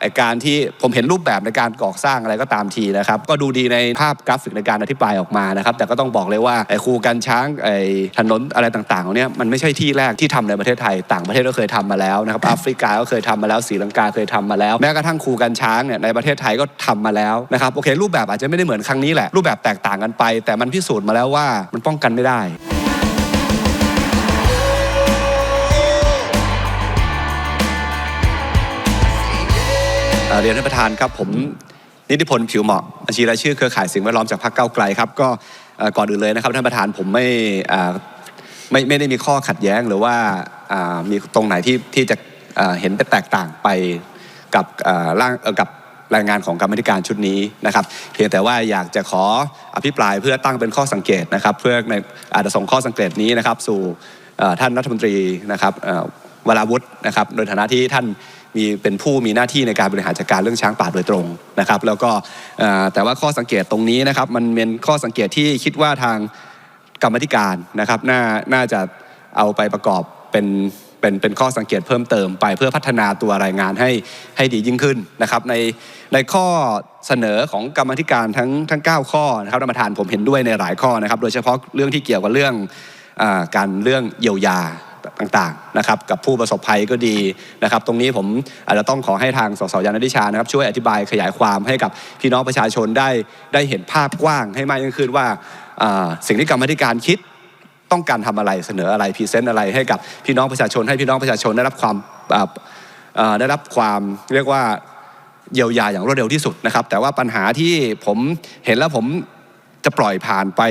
ไอการที่ผมเห็นรูปแบบในการก่อสร้างอะไรก็ตามทีนะครับ ก็ดูดีในภาพกราฟิกในการอธิบายออกมานะครับ แต่ก็ต้องบอกเลยว่าไอคูกันช้างไอถนนอะไรต่างๆเหล่านี้มันไม่ใช่ที่แรกที่ทำในประเทศไทย ต่างประเทศก็เคยทำมาแล้วนะครับแอฟริกาก็เคยทำมาแล้วศรีลังกาเคยทำมาแล้ว แม้กระทั่งคูกันช้างเนี่ยในประเทศไทยก็ทำมาแล้วนะครับโอเครูปแบบอาจจะไม่ได้เหมือนครั้งนี้แหละรูปแบบแตกต่างกันไป แต่มันพิสูจน์มาแล้วว่ามันป้องกันไม่ได้ เรียนท่านประธานครับผมนิติพลผิวเหมาะบัญชีรายชื่อเครือข่ายสิ่งแวดล้อมจากพรรคเก้าไกลครับก็ก่อนอื่นเลยนะครับท่านประธานผมไม่ไม่ไม่ได้มีข้อขัดแย้งหรือว่ามีตรงไหนที่ที่จะเห็นแตกต่างไปกับร่างกับรายงานของกรรมธิการชุดนี้นะครับ เพียงแต่ว่าอยากจะขออภิปรายเพื่อตั้งเป็นข้อสังเกตนะครับ เพื่อในอาจจะส่งข้อสังเกตนี้นะครับ สู่ท่านรัฐมนตรีนะครับเวราวุฒินะครับ โดยฐานะที่ท่าน มีเป็นผู้มีหน้าที่ในการบริหารจัดการเรื่องช้างป่าโดยตรงนะครับแล้วก็แต่ว่าข้อสังเกตตรงนี้นะครับมันเป็นข้อสังเกตที่คิดว่าทางกรรมธิการนะครับน่าน่าจะเอาไปประกอบเป็นเป็นเป็นข้อสังเกตเพิ่มเติมไปเพื่อพัฒนาตัวรายงานให้ให้ดียิ่งขึ้นนะครับในในข้อเสนอของกรรมธิการทั้งทั้ง 9 ข้อนะครับท่านประธานผมเห็นด้วยในหลายข้อนะครับ โดยเฉพาะเรื่องที่เกี่ยวกับเรื่องอการเรื่องเยียวยา ต่างๆนะครับกับผู้ประสบภัยก็ดีนะครับตรงนี้ผมอาจจะต้องขอให้ทางสสยานิชานะครับช่วยอธิบายขยายความให้กับพี่น้องประชาชนได้ได้เห็นภาพกว้างให้มากยิ่งขึ้นว่าสิ่งที่กรรมธิการคิดต้องการทำอะไรเสนออะไรพรีเซนต์อะไรให้กับพี่น้องประชาชนให้พี่น้องประชาชนได้รับความได้รับความเรียกว่าเยียวยาอย่างรวดเร็วที่สุดนะครับแต่ว่าปัญหาที่ผมเห็นแล้วผม จะปล่อยผ่านไป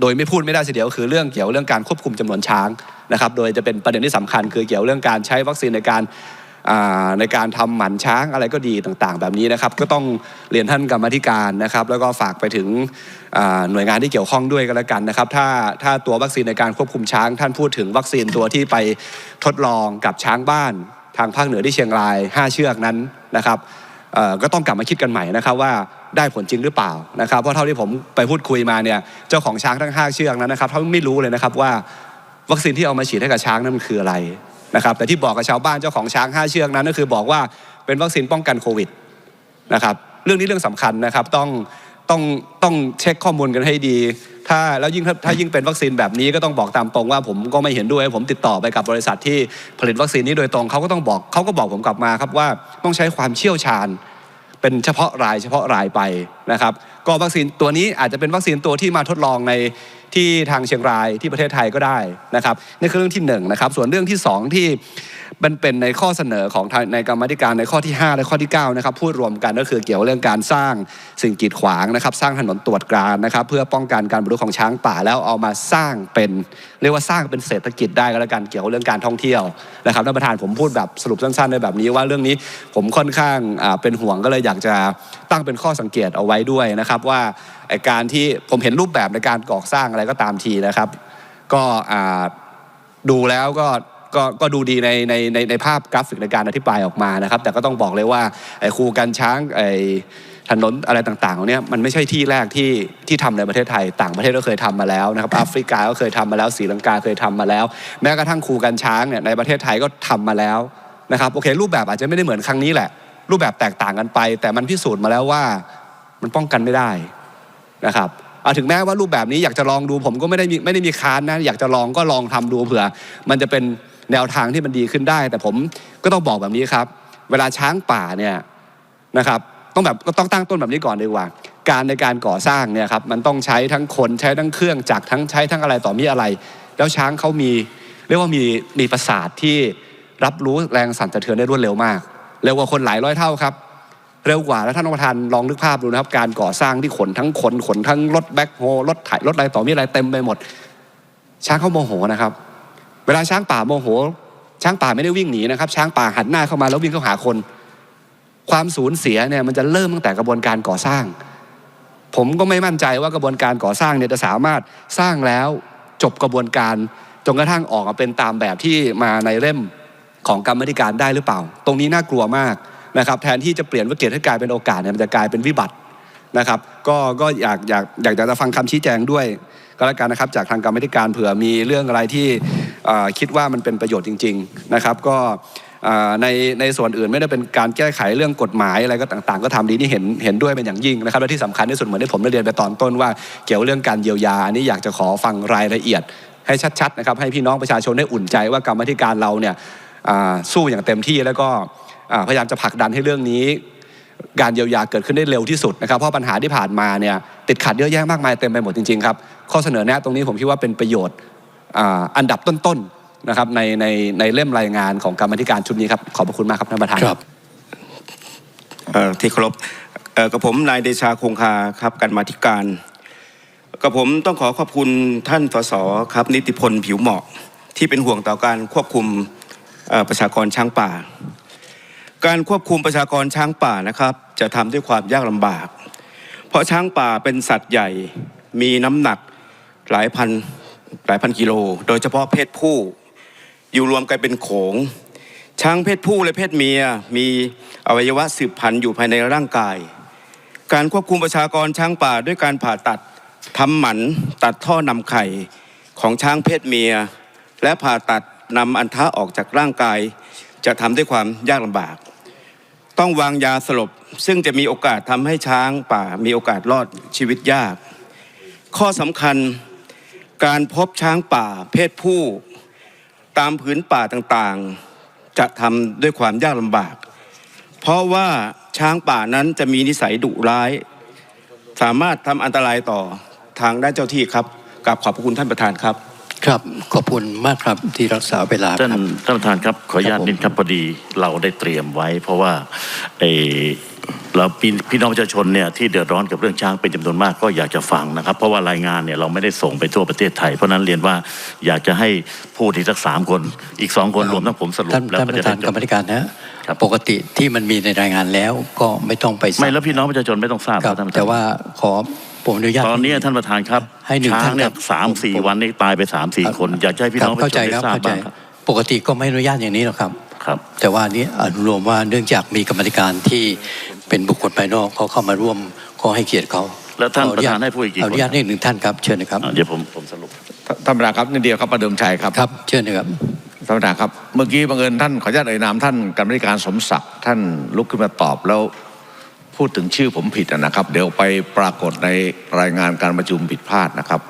โดยไม่พูดไม่ได้เสียเดียวคือเรื่องเกี่ยวเรื่องการควบคุมจำนวนช้างนะครับ โดยจะเป็นประเด็นที่สำคัญคือเกี่ยวเรื่องการใช้วัคซีนในการในการทำหมันช้างอะไรก็ดีต่างๆ แบบนี้นะครับ ก็ต้องเรียนท่านกรรมธิการนะครับ แล้วก็ฝากไปถึงหน่วยงานที่เกี่ยวข้องด้วยกันแล้วกันนะครับ ถ้าถ้าตัววัคซีนในการควบคุมช้าง ท่านพูดถึงวัคซีนตัวที่ไปทดลองกับช้างบ้าน ทางภาคเหนือที่เชียงราย 5 เชือกนั้นนะครับ ก็ต้องกลับมาคิดกันใหม่นะครับว่าได้ผลจริงหรือเปล่านะครับเพราะเท่าที่ผมไปพูดคุยมาเนี่ยเจ้าของช้างทั้งห้าเชือกนั้นนะครับเขาไม่รู้เลยนะครับว่าวัคซีนที่เอามาฉีดให้กับช้างนั้นมันคืออะไรนะครับแต่ที่บอกกับชาวบ้านเจ้าของช้างห้าเชือกนั้นก็คือบอกว่าเป็นวัคซีนป้องกันโควิดนะครับเรื่องนี้เรื่องสำคัญนะครับต้องต้องต้องเช็คข้อมูลกันให้ดี ถ้าแล้วยิ่งถ้ายิ่งเป็นวัคซีนแบบนี้ก็ต้องบอกตามตรงว่าผมก็ไม่เห็นด้วย ผมติดต่อไปกับบริษัทที่ผลิตวัคซีนนี้โดยตรงเขาก็ต้องบอกเขาก็บอกผมกลับมาครับว่าต้องใช้ความเชี่ยวชาญ เป็นเฉพาะรายเฉพาะรายไปนะครับก็วัคซีนตัวนี้อาจจะเป็นวัคซีนตัวที่มาทดลองในที่ทางเชียงรายที่ประเทศไทยก็ได้นะครับนี่คือเรื่องที่หนึ่งนะครับส่วนเรื่องที่สองที่ มันเป็นในข้อเสนอของในกรรมธิการในข้อที่ 5 และข้อที่9นะครับพูดรวมกันก็คือเกี่ยวเรื่องการสร้างสิ่งกีดขวางนะครับ สร้างถนนตรวจการนะครับ เพื่อป้องกันการบุกรุกของช้างป่าแล้วเอามาสร้างเป็น เรียกว่าสร้างเป็นเศรษฐกิจได้ก็แล้วกันเกี่ยวกับเรื่องการท่องเที่ยวนะครับท่านประธานผมพูดแบบสรุปสั้นๆในแบบนี้ว่าเรื่องนี้ผมค่อนข้างเป็นห่วงก็เลยอยากจะตั้งเป็นข้อสังเกตเอาไว้ด้วยนะครับว่าการที่ผมเห็นรูปแบบในการก่อสร้างอะไรก็ตามทีนะครับ ก็ดูแล้วก็ ก็ก็ดูดีในในในในภาพกราฟิกในการอธิบายออกมานะครับ แต่ก็ต้องบอกเลยว่าไอ้ครูกันช้างไอ้ถนนอะไรต่างๆเหล่านี้มันไม่ใช่ที่แรกที่ที่ทำในประเทศไทย ต่างประเทศก็เคยทำมาแล้วนะครับแอฟริกาก็เคยทำมาแล้วศรีลังกาเคยทำมาแล้ว แม้กระทั่งครูกันช้างเนี่ยในประเทศไทยก็ทำมาแล้วนะครับโอเค รูปแบบอาจจะไม่ได้เหมือนครั้งนี้แหละ รูปแบบแตกต่างกันไป แต่มันพิสูจน์มาแล้วว่ามันป้องกันไม่ได้นะครับเอาถึงแม้ว่ารูปแบบนี้อยากจะลองดูผมก็ไม่ได้ไม่ได้มีค้านนะอยากจะลองก็ลองทำดูเผื่อ มันจะเป็น แนวทางที่มันดีขึ้นได้ แต่ผมก็ต้องบอกแบบนี้ครับ เวลาช้างป่าเนี่ยนะครับต้องแบบก็ต้องตั้งต้นแบบนี้ก่อนดีกว่า การในการก่อสร้างเนี่ยครับมันต้องใช้ทั้งคนใช้ทั้งเครื่องจักรทั้งใช้ทั้งอะไรต่อมีอะไร แล้วช้างเขามีเรียกว่ามีมีประสาทที่รับรู้แรงสั่นสะเทือนได้รวดเร็วมาก เร็วกว่าคนหลายร้อยเท่าครับเร็วกว่าแล้วท่านประธานลองนึกภาพดูนะครับ การก่อสร้างที่ขนทั้งคนขนทั้งรถแบ็คโฮรถไถรถอะไรต่อมีอะไรเต็มไปหมด ช้างเขาโมโหนะครับ เวลาช้างป่าโมโห ช้างป่าไม่ได้วิ่งหนีนะครับ ช้างป่าหันหน้าเข้ามาแล้ววิ่งเข้าหาคน ความสูญเสียเนี่ยมันจะเริ่มตั้งแต่กระบวนการก่อสร้าง ผมก็ไม่มั่นใจว่ากระบวนการก่อสร้างเนี่ยจะสามารถสร้างแล้วจบกระบวนการจนกระทั่งออกมาเป็นตามแบบที่มาในเล่มของกรรมธิการได้หรือเปล่า ตรงนี้น่ากลัวมากนะครับ แทนที่จะเปลี่ยนวิกฤตให้กลายเป็นโอกาสเนี่ยมันจะกลายเป็นวิบัตินะครับ ก็ก็อยากอยากอยากจะฟังคำชี้แจงด้วย ก็แล้วกันนะครับ จากทางกรรมธิการเผื่อมีเรื่องอะไรที่ คิดว่ามันเป็นประโยชน์จริง ๆนะครับ ก็ในในส่วนอื่นไม่ได้เป็นการแก้ไขเรื่องกฎหมายอะไรก็ต่างๆ ก็ทำดีนี่เห็นเห็นด้วยเป็นอย่างยิ่งนะครับและที่สำคัญที่สุดเหมือนที่ผมได้เรียนไปตอนต้นว่าเกี่ยวเรื่องการเยียวยาอันนี้อยากจะขอฟังรายละเอียดให้ชัดๆนะครับให้พี่น้องประชาชนได้อุ่นใจว่ากรรมธิการเราเนี่ยสู้อย่างเต็มที่แล้วก็พยายามจะผลักดันให้เรื่องนี้ การเยียวยาเกิดขึ้นได้เร็วที่สุดนะครับเพราะปัญหาที่ผ่านมาเนี่ยติดขัดเยอะแยะมากมายเต็มไปหมดจริงๆครับข้อเสนอแนะตรงนี้ผมคิดว่าเป็นประโยชน์ อ่าอันดับต้นๆนะครับในในในเล่มรายงานของกรรมาธิการชุดนี้ครับขอบพระคุณมากครับท่านประธานครับเอ่อที่เคารพเอ่อกับผมนายเดชาคงคาครับกันมาธิการกับผมต้องขอขอบคุณท่านสสครับ นิติพลผิวเหมาะที่เป็นห่วงต่อการควบคุมเอ่อประชากรช้างป่า การควบคุมประชากรช้างป่านะครับ จะทำด้วยความยากลำบาก เพราะช้างป่าเป็นสัตว์ใหญ่มีน้ำหนักหลายพัน หลายพันกิโล โดยเฉพาะเพศผู้ อยู่รวมกันเป็นโขง ช้างเพศผู้และเพศเมียมีอวัยวะสืบพันธุ์อยู่ภายในร่างกาย การควบคุมประชากรช้างป่าด้วยการผ่าตัดทำหมันตัดท่อนำไข่ของช้างเพศเมีย และผ่าตัดนำอันทะออกจากร่างกาย จะทำด้วยความยากลำบาก ต้องวางยาสลบซึ่งจะมีโอกาสทำให้ช้างป่ามีโอกาสรอดชีวิตยาก ข้อสำคัญ การพบช้างป่าเพศผู้ตามผืนป่าต่างๆ จะทำด้วยความยากลำบาก เพราะว่าช้างป่านั้นจะมีนิสัยดุร้าย สามารถทำอันตรายต่อทางด้านเจ้าที่ครับกับขอบพระคุณท่านประธานครับ ครับขอบคุณมากครับที่รักษาเวลาท่านครับท่านประธานครับขออนุญาตครับผมนิดครับพอดีเราได้เตรียมไว้ เพราะว่าเออ เราพี่พี่น้องประชาชนเนี่ยที่เดือดร้อนกับเรื่องช้างเป็นจำนวนมากก็อยากจะฟังนะครับ เพราะว่ารายงานเนี่ยเราไม่ได้ส่งไปทั่วประเทศไทย เพราะฉะนั้นเรียนว่าอยากจะให้พูดอีกสักสามคน อีกสองคนรวมทั้งผมสรุปท่านแล้วท่านก็ปจะระธานได้จกรบรมาธิการนะครับปกติที่มันมีในรายงานแล้วก็ไม่ต้องไปไม่แล้วพี่น้องประชาชนไม่ต้องทราบครับท่านประธานแต่ว่าขอผมอนุญาตตอนนี้ท่านประธานครับให้หนึ่งช้างท่านเนี่คยรับสามสี่ผมวันนี้ตายไปสามสี่คนอยากจะให้พี่น้องประเข้าชาชใจนคได้รับทราบเข้าใจบ้างครับปกติก็ไม่อนุญาตอย่างนี้หรอกครับครับ แต่ว่าอันนี้อนุโลมว่าเนื่องจากมีกรรมาธิการที่ เป็นบุคคลภายนอกเขาเข้ามาร่วมก็ให้เกียรติเขาแล้วท่านขออญตประธานให้พูดอีกกี่คนอนุญาตให้หนึ่งท่านครับเชิญนะครับอ่าเดี๋ยวผมผมสรุปท่านประธานครับนิดเดียวครับประเดิมชัยครับครับ เชิญนะครับท่านประธานครับ เมื่อกี้บังเอิญท่านขออนุญาตเอ่ยนามท่านกรรมธิการสมศักดิ์ท่านลุกขึ้นมาตอบแล้วพูดถึงชื่อผมผิดอะนะครับ เดี๋ยวไปปรากฏในรายงานการประชุมผิดพลาดนะครับ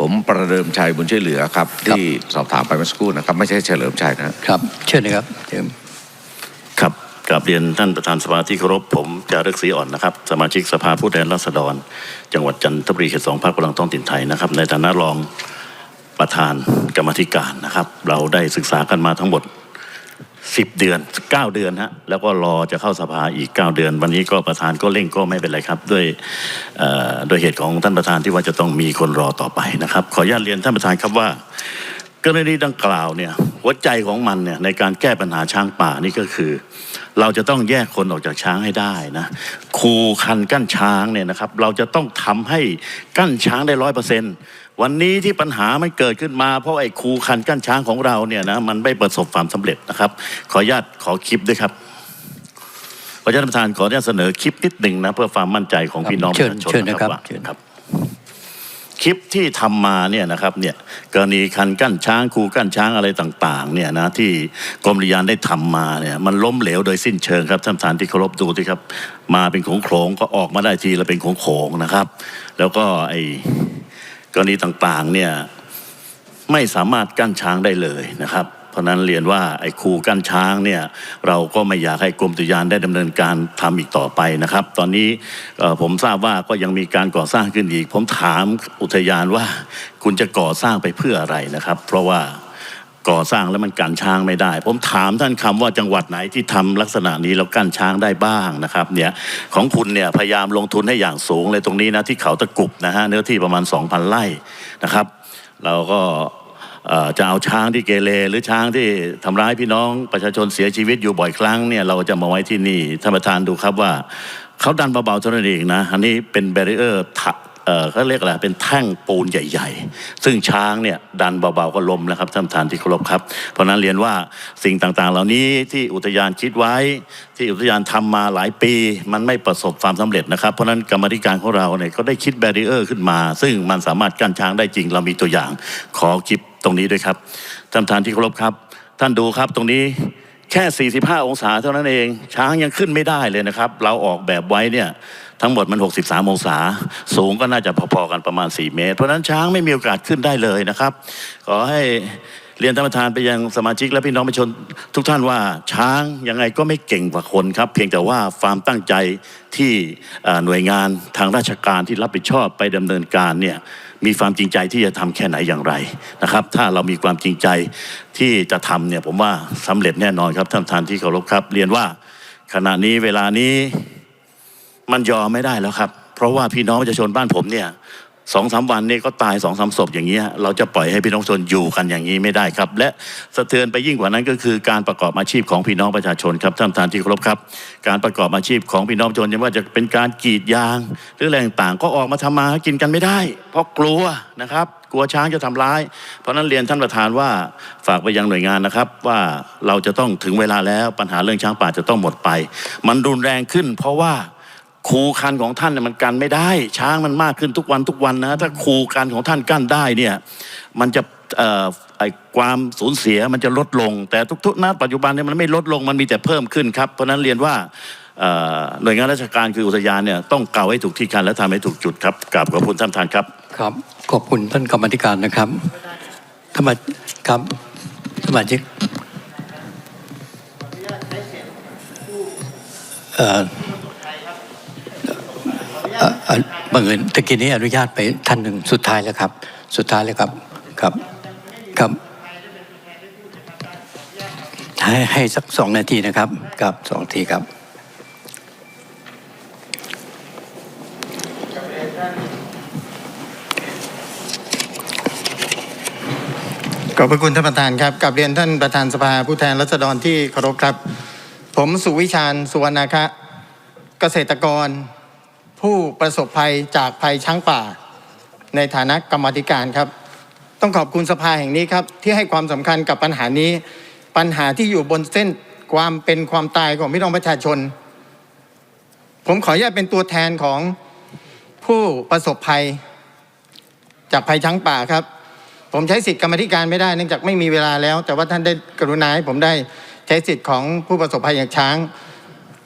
ผมประเดิมชัยบุญช่วยเหลือครับ ที่สอบถามไปเมื่อสักครู่นะครับ ไม่ใช่เฉลิมชัยนะครับ เชิญนะครับเชิญครับ กราบเรียนท่านประธานสภาที่เคารพผมจารึกศรีอ่อนนะครับ สมาชิกสภาผู้แทนราษฎร จังหวัดจันทบุรีเขตสองพรรคพลังท้องถิ่นไทยนะครับ ในฐานะรองประธานกรรมธิการนะครับ เราได้ศึกษากันมาทั้งหมด 10 เดือน 9 เดือนฮะแล้วก็รอจะเข้าสภาอีก 9 เดือน วันนี้ก็ประธานก็เร่งก็ไม่เป็นไรครับ ด้วยโดยเหตุของท่านประธานที่ว่าจะต้องมีคนรอต่อไปนะครับ ขออนุญาตเรียนท่านประธานครับว่ากรณีดังกล่าวเนี่ยหัวใจของมันเนี่ยในการแก้ปัญหาช้างป่านี่ก็คือ เราจะต้องแยกคนออกจากช้างให้ได้นะคูคันกั้นช้างเนี่ยนะครับ เราจะต้องทำให้กั้นช้างได้ร้อยเปอร์เซ็นต์วันนี้ที่ปัญหามันเกิดขึ้นมา เพราะไอ้คูคันกั้นช้างของเราเนี่ยนะมันไม่ประสบความสำเร็จนะครับ ขออนุญาตขอคลิปด้วยครับขออนุญาตท่านประธานขออนุญาตเสนอคลิปนิดหนึ่งนะเพื่อความมั่นใจของพี่น้องปเชิระญชาชนเชิญนะครับว่าเชิญครับ คลิปที่ทำมาเนี่ยนะครับเนี่ยกรณีคันกั้นช้างคูกั้นช้างอะไรต่างๆเนี่ยนะที่กรมริยานได้ทำมาเนี่ยมันล้มเหลวโดยสิ้นเชิงครับท่านประธานที่เคารพดูที่ครับ มาเป็นโขงโขงๆก็ออกมาได้ทีละเป็นของโขงๆนะครับ แล้วก็ไอ้กรณีต่างๆเนี่ยไม่สามารถกั้นช้างได้เลยนะครับ เพราะนั้นเรียนว่าไอ้คูกั้นช้างเนี่ยเราก็ไม่อยากให้กรมอุทยานได้ดำเนินการทำอีกต่อไปนะครับ ตอนนี้ผมทราบว่าก็ยังมีการก่อสร้างขึ้นอีก ผมถามอุทยานว่าคุณจะก่อสร้างไปเพื่ออะไรนะครับ เพราะว่าก่อสร้างแล้วมันกั้นช้างไม่ได้ ผมถามท่านคำว่าจังหวัดไหนที่ทำลักษณะนี้แล้วกั้นช้างได้บ้างนะครับเนี่ยของคุณเนี่ยพยายามลงทุนให้อย่างสูงเลยตรงนี้นะที่เขาตะกุบนะฮะเนื้อที่ประมาณ 2,000ไร่นะครับ เราก็ จะเอาช้างที่เกเรหรือช้างที่ทำร้ายพี่น้องประชาชนเสียชีวิตอยู่บ่อยครั้งเนี่ยเราจะมาไว้ที่นี่ท่านประธานดูครับว่าเขาดันเบาๆเท่านั้นเองนะอันนี้เป็นแบรีเออร์เอ่อเขาเรียกอะไรเป็นแท่งปูนใหญ่ ๆ ซึ่งช้างเนี่ยดันเบาๆก็ล้มแล้วครับท่านประธานที่เคารพครับ เพราะนั้นเรียนว่าสิ่งต่างๆ เหล่านี้ที่อุทยานคิดไว้ ที่อุทยานทำมาหลายปี มันไม่ประสบความสำเร็จนะครับ เพราะนั้นกรรมธิการของเราเนี่ยก็ได้คิดแบรีเออร์ขึ้นมา ซึ่งมันสามารถกั้นช้างได้จริงเรามีตัวอย่างขอคลิป ตรงนี้ด้วยครับท่านประธานที่เคารพครับ ท่านดูครับตรงนี้แค่ 45 องศาเท่านั้นเอง ช้างยังขึ้นไม่ได้เลยนะครับ เราออกแบบไว้เนี่ยทั้งหมดมัน 63 องศา สูงก็น่าจะพอๆกันประมาณ 4 เมตร เพราะฉะนั้นช้างไม่มีโอกาสขึ้นได้เลยนะครับ ขอให้ เรียนท่านประธานไปยังสมาชิกและพี่น้องประชาชนทุกท่านว่าช้างยังไงก็ไม่เก่งกว่าคนครับ เพียงแต่ว่าความตั้งใจที่หน่วยงานทางราชการที่รับผิดชอบไปดำเนินการเนี่ยมีความจริงใจที่จะทำแค่ไหนอย่างไรนะครับ ถ้าเรามีความจริงใจที่จะทำเนี่ยผมว่าสำเร็จแน่นอนครับท่านประธานที่เคารพครับ เรียนว่าขณะนี้เวลานี้มันยอมไม่ได้แล้วครับ เพราะว่าพี่น้องประชาชนบ้านผมเนี่ย สองสามวันนี้ก็ตายสองสามศพอย่างเงี้ยเราจะปล่อยให้พี่น้องชนอยู่กันอย่างนี้ไม่ได้ครับ และสะเทือนไปยิ่งกว่านั้นก็คือการประกอบอาชีพของพี่น้องประชาชนครับท่านประธานที่เคารพครับ การประกอบอาชีพของพี่น้องประชาชนไม่ว่าจะเป็นการกรีดยาง หรืออะไรต่างๆก็ออกมาทำมาหากินกันไม่ได้ เพราะกลัวนะครับกลัวช้างจะทำร้าย เพราะนั้นเรียนท่านประธานว่าฝากไปยังหน่วยงานนะครับ ว่าเราจะต้องถึงเวลาแล้วปัญหาเรื่องช้างป่าจะต้องหมดไป มันรุนแรงขึ้น เพราะว่า คูคันของท่านเนี่ยมันกันไม่ได้ ช้างมันมากขึ้นทุกวันทุกวันนะ ถ้าคูคันของท่านกั้นได้เนี่ยมันจะเอ่อความสูญเสียมันจะลดลง แต่ทุกๆณปัจจุบันเนี่ยมันไม่ลดลงมันมีแต่เพิ่มขึ้นครับ เพราะนั้นเรียนว่าหน่วยงานราชการคืออุทยานเนี่ยต้องเกาให้ถูกที่คันและทำให้ถูกจุดครับกราบขอบคุณท่านประธานครับครับ ขอบคุณท่านกรรมธิการนะครับท่านมครับสมาชิกเอ่อ บังเอิญตะกี้นี้อนุญาตไปท่านหนึ่งสุดท้ายแล้วครับ สุดท้ายแล้วครับครับครับให้ให้สักสองนาทีนะครับครับสองทีครับขอบพระคุณท่านประธานครับกับเรียนท่านประธานสภาผู้แทนรัษฎรที่เคารพครับ ผมสุวิชาญสุวรรณคะเกษตรกร ผู้ประสบภัยจากภัยช้างป่า ในฐานะกรรมธิการครับ ต้องขอบคุณสภาแห่งนี้ครับ ที่ให้ความสำคัญกับปัญหานี้ ปัญหาที่อยู่บนเส้นความเป็นความตายของพี่น้องประชาชน ผมขออนุญาตเป็นตัวแทนของผู้ประสบภัย จากภัยช้างป่าครับ ผมใช้สิทธิกรรมธิการไม่ได้เนื่องจากไม่มีเวลาแล้ว แต่ว่าท่านได้กรุณาให้ผมได้ใช้สิทธิ์ของผู้ประสบภัยอย่างช้าง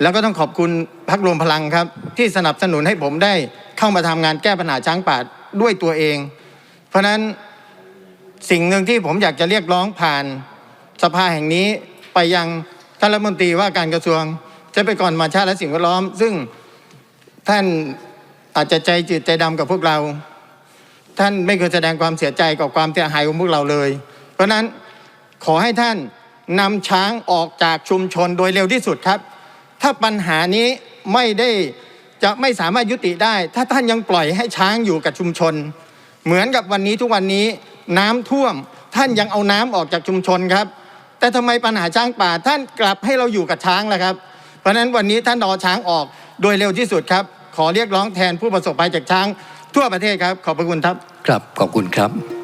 แล้วก็ต้องขอบคุณพักรวมพลังครับ ที่สนับสนุนให้ผมได้เข้ามาทำงานแก้ปัญหาช้างป่าด้วยตัวเอง เพราะฉะนั้นสิ่งหนึ่งที่ผมอยากจะเรียกร้องผ่านสภาแห่งนี้ไปยังท่านรัฐมนตรีว่าการกระทรวงทรัพยากรธรรมชาติและสิ่งแวดล้อม ซึ่งท่านอาจจะใจจืดใจดำกับพวกเรา ท่านไม่เคยแสดงความเสียใจกับความเสียหายของพวกเราเลย เพราะฉะนั้นขอให้ท่านนำช้างออกจากชุมชนโดยเร็วที่สุดครับ ถ้าปัญหานี้ไม่ได้จะไม่สามารถยุติได้ ถ้าท่านยังปล่อยให้ช้างอยู่กับชุมชน เหมือนกับวันนี้ทุกวันนี้น้ำท่วม ท่านยังเอาน้ำออกจากชุมชนครับ แต่ทำไมปัญหาช้างป่าท่านกลับให้เราอยู่กับช้างล่ะครับ เพราะฉะนั้นวันนี้ท่านเอช้างออกโดยเร็วที่สุดครับ ขอเรียกร้องแทนผู้ประสบภัยจากช้างทั่วประเทศครับ ขอบพระคุณครับ ครับขอบคุณครับ